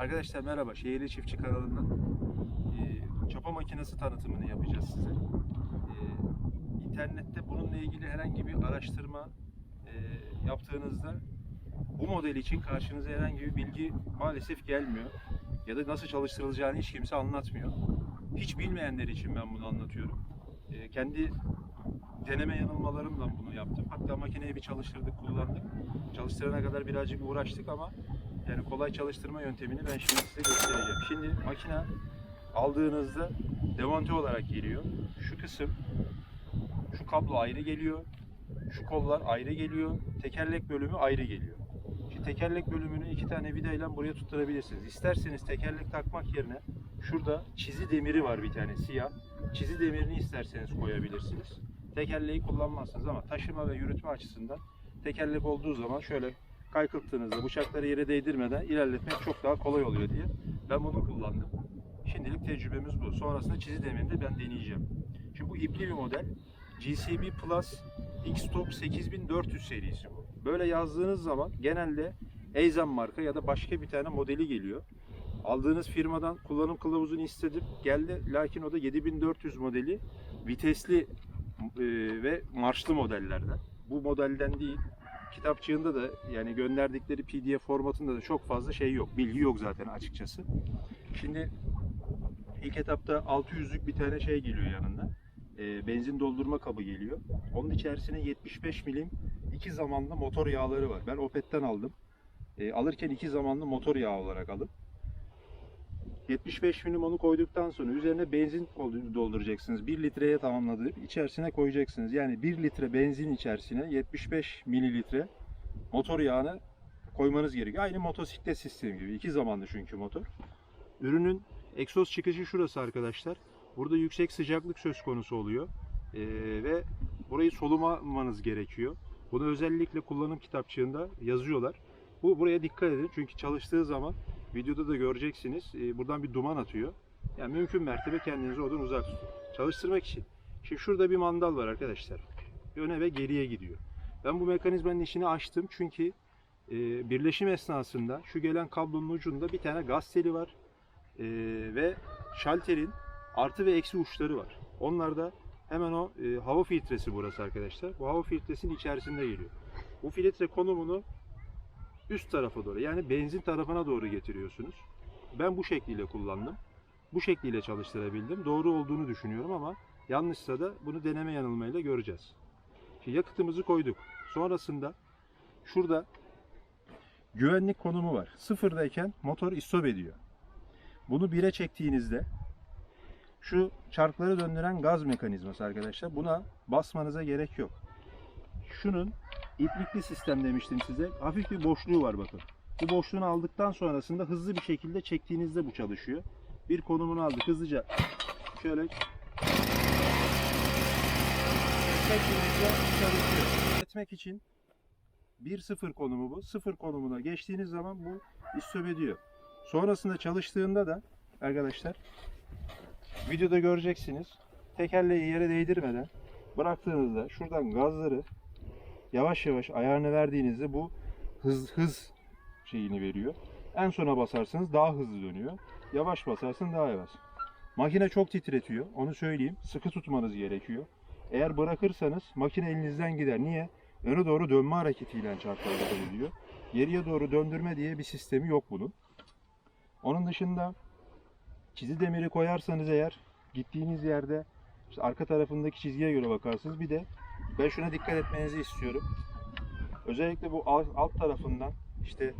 Arkadaşlar merhaba. Şehirli Çiftçi kanalından e, çapa makinesi tanıtımını yapacağız size. E, internette bununla ilgili herhangi bir araştırma e, yaptığınızda bu model için karşınıza herhangi bir bilgi maalesef gelmiyor. Ya da nasıl çalıştırılacağını hiç kimse anlatmıyor. Hiç bilmeyenler için ben bunu anlatıyorum. E, kendi deneme yanılmalarımla bunu yaptım. Hatta makineyi bir çalıştırdık, kullandık. Çalıştırana kadar birazcık uğraştık ama yani kolay çalıştırma yöntemini ben şimdi size göstereceğim. Şimdi makine aldığınızda demonte olarak geliyor. Şu kısım, şu kablo ayrı geliyor. Şu kollar ayrı geliyor. Tekerlek bölümü ayrı geliyor. Şimdi tekerlek bölümünü iki tane vidayla buraya tutturabilirsiniz. İsterseniz tekerlek takmak yerine şurada çizi demiri var bir tane siyah. Çizi demirini isterseniz koyabilirsiniz. Tekerleği kullanmazsınız ama taşıma ve yürütme açısından tekerlek olduğu zaman şöyle kaykılttığınızda bıçakları yere değdirmeden ilerletmek çok daha kolay oluyor diye ben bunu kullandım. Şimdilik tecrübemiz bu. Sonrasında çizi demirini de ben deneyeceğim. Şimdi bu ipli bir model. GCB Plus X-Top 8400 serisi bu. Böyle yazdığınız zaman genelde Eizen marka ya da başka bir tane modeli geliyor. Aldığınız firmadan kullanım kılavuzunu istedim. Geldi lakin o da 7400 modeli vitesli e, ve marşlı modellerden. Bu modelden değil. Kitapçığında da yani gönderdikleri PDF formatında da çok fazla şey yok. Bilgi yok zaten açıkçası. Şimdi ilk etapta 600'lük bir tane şey geliyor yanında. E, benzin doldurma kabı geliyor. Onun içerisine 75 milim iki zamanlı motor yağları var. Ben Opet'ten aldım. E, alırken iki zamanlı motor yağı olarak alın. 75 milim onu koyduktan sonra üzerine benzin dolduracaksınız. 1 litreye tamamladık. içerisine koyacaksınız. Yani 1 litre benzin içerisine 75 mililitre motor yağını koymanız gerekiyor. Aynı motosiklet sistemi gibi. iki zamanlı çünkü motor. Ürünün egzoz çıkışı şurası arkadaşlar. Burada yüksek sıcaklık söz konusu oluyor. Ee, ve burayı solumamanız gerekiyor. Bunu özellikle kullanım kitapçığında yazıyorlar. Bu buraya dikkat edin çünkü çalıştığı zaman videoda da göreceksiniz. e, buradan bir duman atıyor. Yani mümkün mertebe kendinizi oradan uzak tutun. Çalıştırmak için. Şimdi şurada bir mandal var arkadaşlar. Öne ve geriye gidiyor. Ben bu mekanizmanın işini açtım çünkü e, birleşim esnasında şu gelen kablonun ucunda bir tane gaz teli var. E, ve şalterin artı ve eksi uçları var. Onlar da hemen o e, hava filtresi burası arkadaşlar. Bu hava filtresinin içerisinde geliyor. Bu filtre konumunu üst tarafa doğru yani benzin tarafına doğru getiriyorsunuz. Ben bu şekliyle kullandım. Bu şekliyle çalıştırabildim. Doğru olduğunu düşünüyorum ama yanlışsa da bunu deneme yanılmayla göreceğiz. Şimdi yakıtımızı koyduk. Sonrasında şurada güvenlik konumu var. Sıfırdayken motor istop ediyor. Bunu 1'e çektiğinizde şu çarkları döndüren gaz mekanizması arkadaşlar. Buna basmanıza gerek yok. Şunun iplikli sistem demiştim size. Hafif bir boşluğu var bakın. Bu boşluğunu aldıktan sonrasında hızlı bir şekilde çektiğinizde bu çalışıyor. Bir konumunu aldık hızlıca. Şöyle çektiğinizde çalışıyor. Etmek için 1-0 konumu bu. 0 konumuna geçtiğiniz zaman bu istop ediyor. Sonrasında çalıştığında da arkadaşlar videoda göreceksiniz. Tekerleği yere değdirmeden bıraktığınızda şuradan gazları yavaş yavaş ayarını verdiğinizde bu hız hız şeyini veriyor. En sona basarsanız daha hızlı dönüyor. Yavaş basarsın daha yavaş. Makine çok titretiyor. Onu söyleyeyim. Sıkı tutmanız gerekiyor. Eğer bırakırsanız makine elinizden gider. Niye? Öne doğru dönme hareketiyle çarklar gidiyor. Geriye doğru döndürme diye bir sistemi yok bunun. Onun dışında çizi demiri koyarsanız eğer gittiğiniz yerde işte arka tarafındaki çizgiye göre bakarsınız. Bir de ben şuna dikkat etmenizi istiyorum. Özellikle bu alt, tarafından işte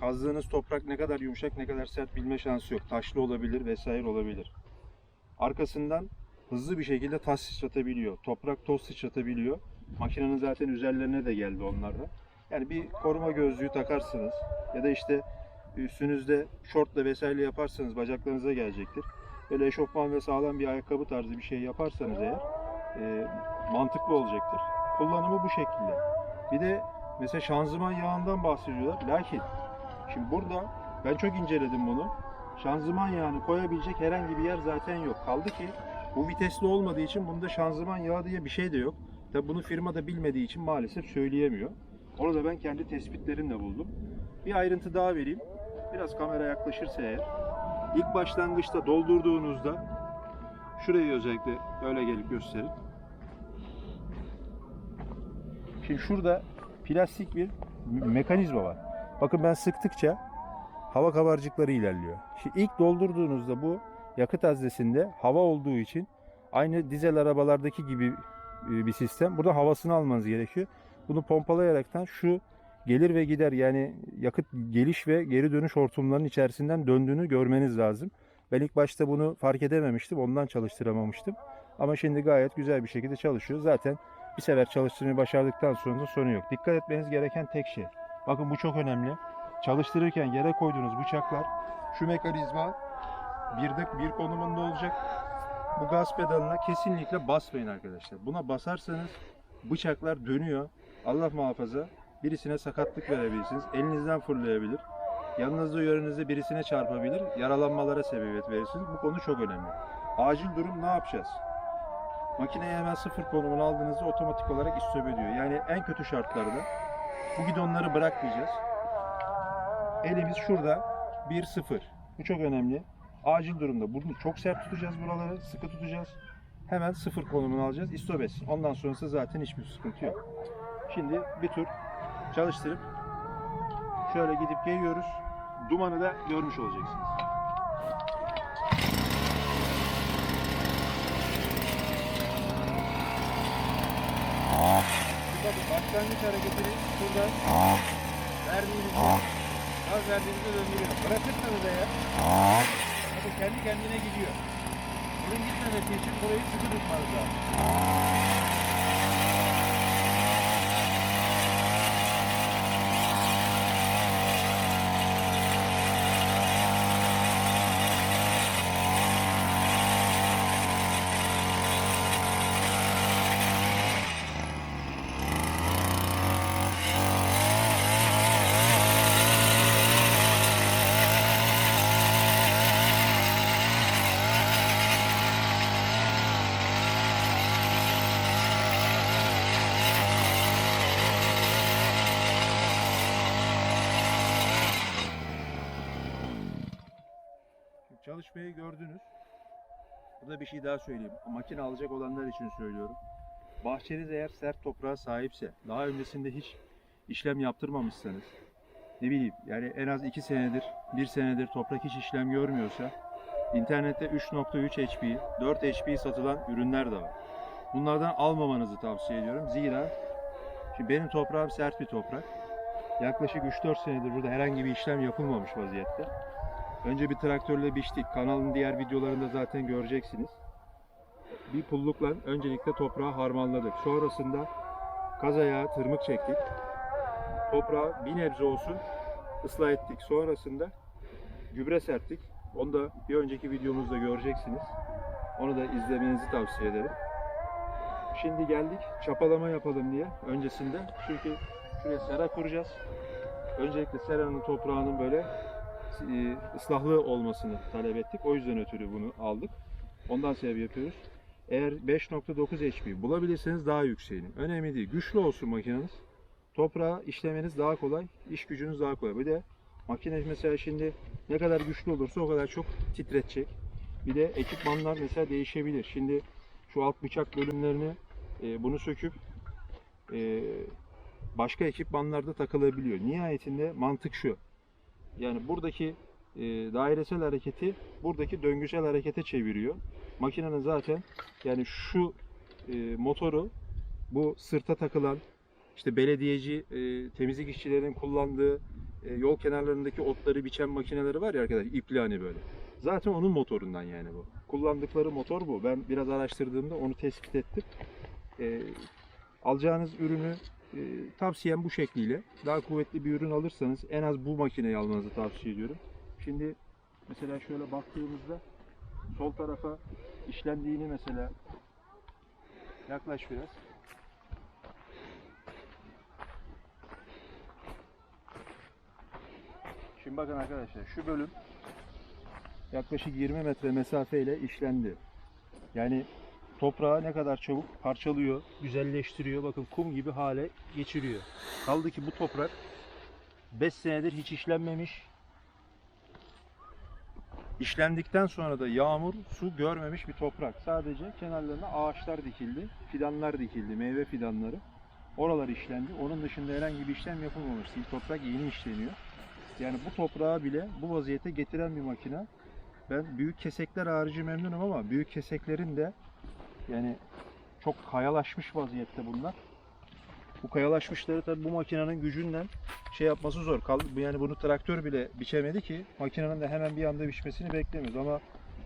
kazdığınız toprak ne kadar yumuşak ne kadar sert bilme şansı yok. Taşlı olabilir vesaire olabilir. Arkasından hızlı bir şekilde taş sıçratabiliyor. Toprak toz sıçratabiliyor. Makinenin zaten üzerlerine de geldi onlarda. Yani bir koruma gözlüğü takarsınız ya da işte üstünüzde şortla vesaire yaparsanız bacaklarınıza gelecektir. Böyle eşofman ve sağlam bir ayakkabı tarzı bir şey yaparsanız eğer e, mantıklı olacaktır. Kullanımı bu şekilde. Bir de mesela şanzıman yağından bahsediyorlar. Lakin şimdi burada ben çok inceledim bunu. Şanzıman yağını koyabilecek herhangi bir yer zaten yok. Kaldı ki bu vitesli olmadığı için bunda şanzıman yağı diye bir şey de yok. Tabi bunu firma da bilmediği için maalesef söyleyemiyor. Onu da ben kendi tespitlerimle buldum. Bir ayrıntı daha vereyim. biraz kamera yaklaşırsa eğer ilk başlangıçta doldurduğunuzda şurayı özellikle öyle gelip gösterin. Şimdi şurada plastik bir me- mekanizma var. Bakın ben sıktıkça hava kabarcıkları ilerliyor. Şimdi ilk doldurduğunuzda bu yakıt haznesinde hava olduğu için aynı dizel arabalardaki gibi e, bir sistem. Burada havasını almanız gerekiyor. Bunu pompalayaraktan şu gelir ve gider yani yakıt geliş ve geri dönüş hortumlarının içerisinden döndüğünü görmeniz lazım. Ben ilk başta bunu fark edememiştim. Ondan çalıştıramamıştım. Ama şimdi gayet güzel bir şekilde çalışıyor. Zaten bir sefer çalıştırmayı başardıktan sonra da sorun yok. Dikkat etmeniz gereken tek şey. Bakın bu çok önemli. Çalıştırırken yere koyduğunuz bıçaklar şu mekanizma birde bir konumunda olacak. Bu gaz pedalına kesinlikle basmayın arkadaşlar. Buna basarsanız bıçaklar dönüyor. Allah muhafaza birisine sakatlık verebilirsiniz. Elinizden fırlayabilir. Yanınızda yörenizde birisine çarpabilir. Yaralanmalara sebebiyet verirsiniz. Bu konu çok önemli. Acil durum ne yapacağız? Makineyi hemen sıfır konumuna aldığınızda otomatik olarak istop ediyor. Yani en kötü şartlarda bu gidonları bırakmayacağız. Elimiz şurada 1-0. Bu çok önemli. Acil durumda bunu çok sert tutacağız buraları. Sıkı tutacağız. Hemen sıfır konumunu alacağız. İstop etsin. Ondan sonrası zaten hiçbir sıkıntı yok. Şimdi bir tur çalıştırıp şöyle gidip geliyoruz. Dumanı da görmüş olacaksınız. Bakın başlangıç hareketini şurada verdiğinizde gaz verdiğinizde döndürüyor. Bırakırsanız eğer bakın kendi kendine gidiyor. Bunun gitmemesi için burayı sıkı tutmanız lazım. Çalışmayı gördünüz. Burada bir şey daha söyleyeyim. Makine alacak olanlar için söylüyorum. Bahçeniz eğer sert toprağa sahipse, daha öncesinde hiç işlem yaptırmamışsanız, ne bileyim yani en az 2 senedir, 1 senedir toprak hiç işlem görmüyorsa, internette 3.3 HP, 4 HP satılan ürünler de var. Bunlardan almamanızı tavsiye ediyorum. Zira şimdi benim toprağım sert bir toprak. Yaklaşık 3-4 senedir burada herhangi bir işlem yapılmamış vaziyette. Önce bir traktörle biçtik. Kanalın diğer videolarında zaten göreceksiniz. Bir pullukla öncelikle toprağı harmanladık. Sonrasında kaz ayağı tırmık çektik. Toprağı bir nebze olsun ıslah ettik. Sonrasında gübre serptik. Onu da bir önceki videomuzda göreceksiniz. Onu da izlemenizi tavsiye ederim. Şimdi geldik çapalama yapalım diye öncesinde. Çünkü şuraya sera kuracağız. Öncelikle seranın toprağının böyle ıslahlı olmasını talep ettik. O yüzden ötürü bunu aldık. Ondan sebep yapıyoruz. Eğer 5.9 HP bulabilirseniz daha yükseğini. Önemli değil. Güçlü olsun makineniz. Toprağı işlemeniz daha kolay. iş gücünüz daha kolay. Bir de makine mesela şimdi ne kadar güçlü olursa o kadar çok titretecek. Bir de ekipmanlar mesela değişebilir. Şimdi şu alt bıçak bölümlerini e, bunu söküp e, başka ekipmanlarda takılabiliyor. Nihayetinde mantık şu. Yani buradaki e, dairesel hareketi buradaki döngüsel harekete çeviriyor. Makinenin zaten yani şu e, motoru bu sırta takılan işte belediyeci e, temizlik işçilerinin kullandığı e, yol kenarlarındaki otları biçen makineleri var ya arkadaşlar ipli hani böyle. Zaten onun motorundan yani bu. Kullandıkları motor bu. Ben biraz araştırdığımda onu tespit ettim. E, alacağınız ürünü e, tavsiyem bu şekliyle. Daha kuvvetli bir ürün alırsanız en az bu makineyi almanızı tavsiye ediyorum. Şimdi mesela şöyle baktığımızda sol tarafa işlendiğini mesela yaklaş biraz. Şimdi bakın arkadaşlar şu bölüm yaklaşık 20 metre mesafeyle işlendi. Yani toprağı ne kadar çabuk parçalıyor, güzelleştiriyor. Bakın kum gibi hale geçiriyor. Kaldı ki bu toprak 5 senedir hiç işlenmemiş. İşlendikten sonra da yağmur, su görmemiş bir toprak. Sadece kenarlarına ağaçlar dikildi, fidanlar dikildi, meyve fidanları. Oralar işlendi. Onun dışında herhangi bir işlem yapılmamış değil. Toprak yeni işleniyor. Yani bu toprağı bile bu vaziyete getiren bir makine. Ben büyük kesekler harici memnunum ama büyük keseklerin de yani çok kayalaşmış vaziyette bunlar. Bu kayalaşmışları tabii bu makinenin gücünden şey yapması zor. Yani bunu traktör bile biçemedi ki makinenin de hemen bir anda biçmesini beklemiyoruz ama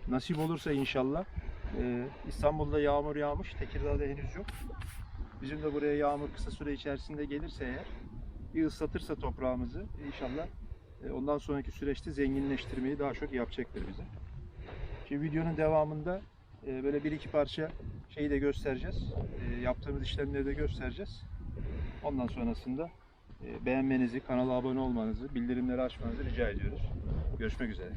nasip olursa inşallah e, İstanbul'da yağmur yağmış, Tekirdağ'da henüz yok. Bizim de buraya yağmur kısa süre içerisinde gelirse eğer bir ıslatırsa toprağımızı inşallah e, ondan sonraki süreçte zenginleştirmeyi daha çok yapacaktır bize. Şimdi videonun devamında e, böyle bir iki parça şeyi de göstereceğiz. E, yaptığımız işlemleri de göstereceğiz. Ondan sonrasında e, beğenmenizi, kanala abone olmanızı, bildirimleri açmanızı rica ediyoruz. Görüşmek üzere.